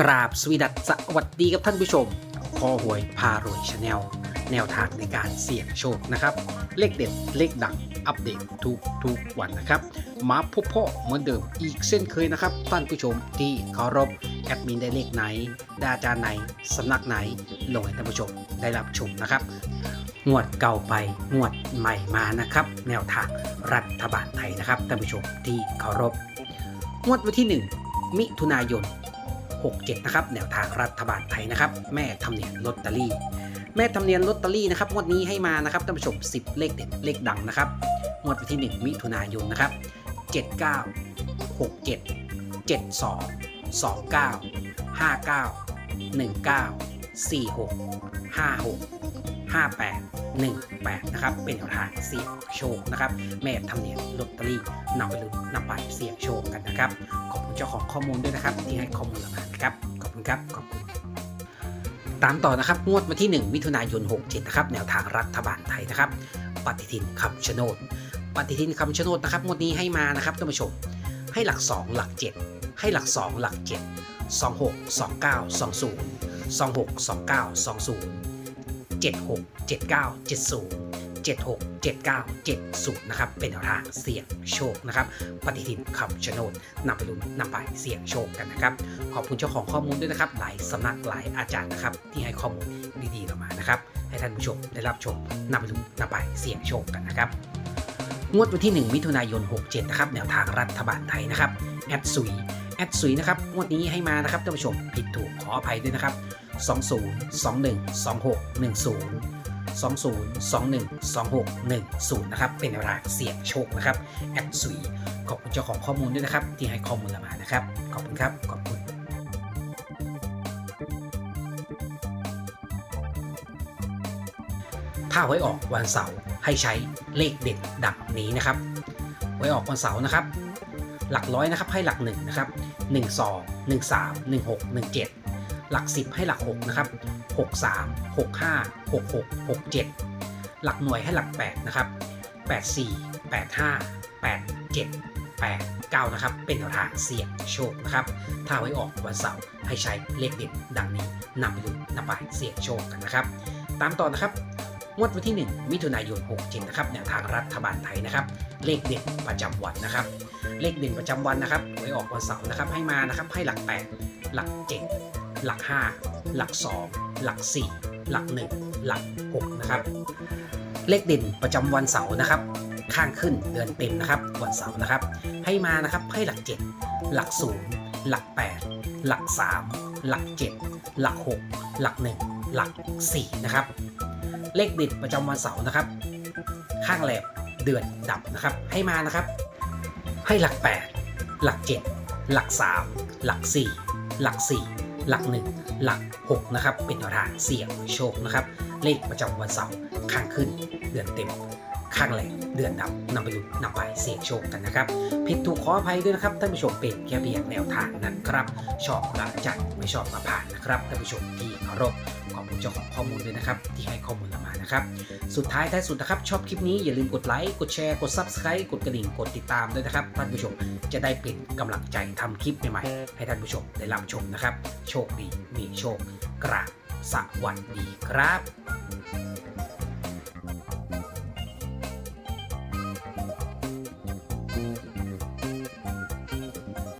กราบสวีดัสสวัสดีกับท่านผู้ชม คอหวยพารวยชาแนลแนวทางในการเสี่ยงโชคนะครับ เลขเด็ดเลขดังอัปเดตทุกทุกวันนะครับ มาพบพ่อเหมือนเดิมอีกเส้นเคยนะครับ ท่านผู้ชมที่เคารพแอดมินได้เลขไหนได้อาจารย์ไหนสำนักไหนลงให้ท่านผู้ชมได้รับชมนะครับงวดเก่าไปงวดใหม่มานะครับ แนวทางรัฐบาลไทยนะครับท่านผู้ชมที่เคารพงวดวันที่ 1 มิถุนายน 67 นะครับ แนวทางรัฐบาลไทยนะครับ แม่ทำเนียนลอตเตอรี่ แม่ทำเนียนลอตเตอรี่นะครับงวดนี้ให้มานะครับท่านผู้ชม 10 เลขเด็ดเลขดังนะครับงวดวันที่ 1 มิถุนายนนะครับ 79 67 72 29 59 19 46 56 58 18 นะครับ เป็นแนวทางเสี่ยงโชคนะครับ แม่ทำเนียนลอตเตอรี่นำไปลุ้นนำไปเสี่ยงโชคกันนะครับ ขอบคุณเจ้าของข้อมูลด้วยนะครับ ที่ให้ข้อมูลเรามานะครับ ขอบคุณครับ ขอบคุณ ตามต่อนะครับ งวดวันที่ 1 มิถุนายน 67 นะครับ แนวทางรัฐบาลไทยนะครับ ปฏิทินคำชะโนด ปฏิทินคำชะโนดนะครับ งวดนี้ให้มานะครับท่านผู้ชม ให้หลัก 2 หลัก 7 ให้หลัก 2 หลัก 7 26 29 20 26 29 20 76 79 70 76 79 70 นะครับ เป็นแนวทางเสี่ยงโชคนะครับ ปฏิทินคำชะโนดนำไปลุ้นนำไปเสี่ยงโชคกันนะครับ ขอบคุณเจ้าของข้อมูลด้วยนะครับ หลายสำนักหลายอาจารย์นะครับ ที่ให้ข้อมูลดีๆเรามานะครับ ให้ท่านผู้ชมได้รับชมนำไปลุ้นนำไปเสี่ยงโชคกันนะครับ งวดวันที่ 1 มิถุนายน 67 นะครับ แนวทางรัฐบาลไทยนะครับ แอดซุย แอดซุยนะครับ งวดนี้ให้มานะครับท่านผู้ชมผิดถูกขออภัยด้วยนะครับ 20 21 26 10 20 21 26 10 นะครับ เป็นแนวทาเสี่ยงโชคนะครับ แอดซุยขอบคุณเจ้าของข้อมูลด้วยนะครับ ที่ให้ข้อมูลามานะครับ ขอบคุณครับ ขอบคุณถ้าไว้ออกวันเสาร์ให้ใช้เลขเด็ดดังนี้นะครับ ไว้ออกวันเสาร์นะครับ หลักร้อยนะครับให้หลักหนึ่งนะครับหนึ่งสองหนึ่งสาม หลักสิบให้หลักหกนะครับหกสามหกห้าหกหกหกเจ็ดหลักหน่วยให้หลักแปดนะครับแปดสี่แปดห้าแปดเจ็ดแปดเก้านะครับ เป็นแนวทางเสี่ยงโชคนะครับ ถ้าไว้ออกวันเสาร์ให้ใช้เลขเด็ดดังนี้นำไปลุ้นนำไปเสี่ยงโชคกันนะครับ ตามต่อนะครับงวดวันที่ 1 มิถุนายน67นะครับแนวทางรัฐบาลไทยนะครับ เลขเด่นประจำวันนะครับ เลขเด่นประจำวันนะครับไว้ออกวันเสาร์นะครับ ให้มานะครับ ให้หลัก 8 หลัก 7 หลัก 5 หลัก 2 หลัก 4 หลัก 1 หลัก 6 นะครับ เลขเด่นประจำวันเสาร์นะครับ ข้างขึ้นเดือนเต็มนะครับ วันเสาร์นะครับ ให้มานะครับให้หลัก 7 หลัก 0 หลัก 8 หลัก 3 หลัก 7 หลัก 6 หลัก 1 หลัก 4 นะครับ เลขเด็ดประจำวันเสาร์นะครับ ข้างแหลมเดือนดับนะครับ ให้มานะครับ ให้หลัก 8 หลัก 7 หลัก 3 หลัก 4 หลัก 4 หลัก 1 หลัก6นะครับเป็นแนวทางเสี่ยงโชคนะครับเลขประจำวันเสาร์ข้างขึ้นเดือนเต็มข้างแหลเดือนดับนำไปดูนำไปเสี่ยงโชคกันนะครับผิดถูกขออภัยด้วยนะครับท่านผู้ชมเป็นแค่เพียงแนวทางนะครับชอบละจัดไม่ชอบมาผ่านนะครับท่านผู้ชมที่เคารพ ขอบคุณเจ้าของข้อมูลด้วยนะครับ ที่ให้ข้อมูลเรามานะครับ สุดท้ายท้ายสุดนะครับ ชอบคลิปนี้อย่าลืมกดไลค์กดแชร์กด Subscribe กดกระดิ่งกดติดตามด้วยนะครับท่านผู้ชมจะได้เป็นกำลังใจทำคลิปใหม่ๆให้ท่านผู้ชมได้รับชมนะครับ โชคดีมีโชคกราบสวัสดีครับ